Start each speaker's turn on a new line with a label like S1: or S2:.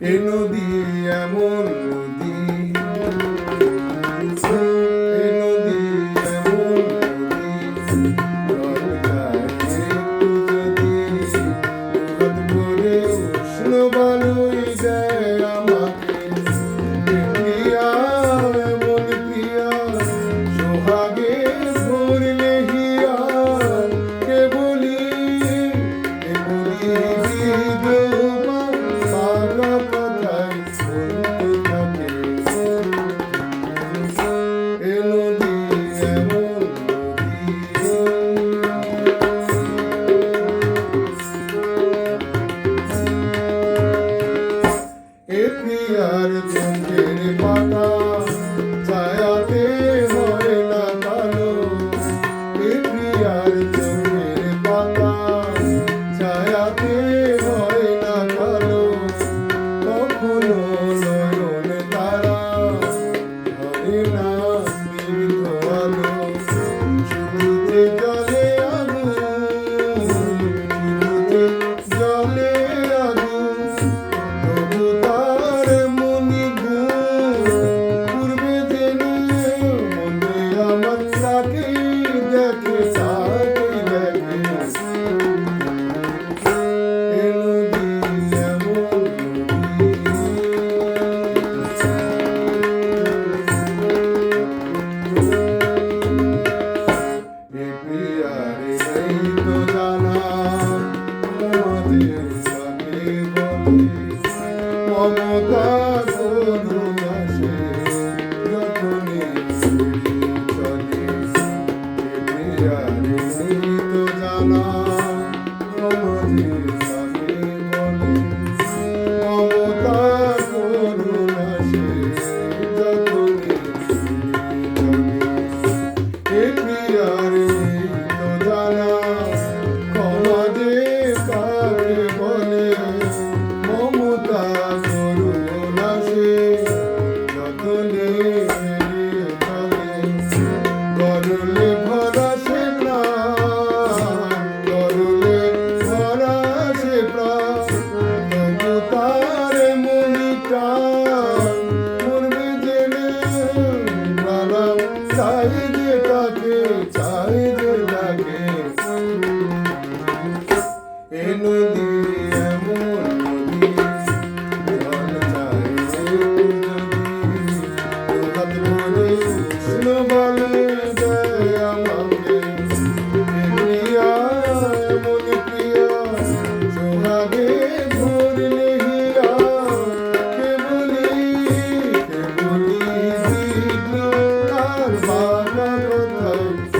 S1: এ নদী এমন নদী শুরুতে মমতা Sayın Allah'a emanet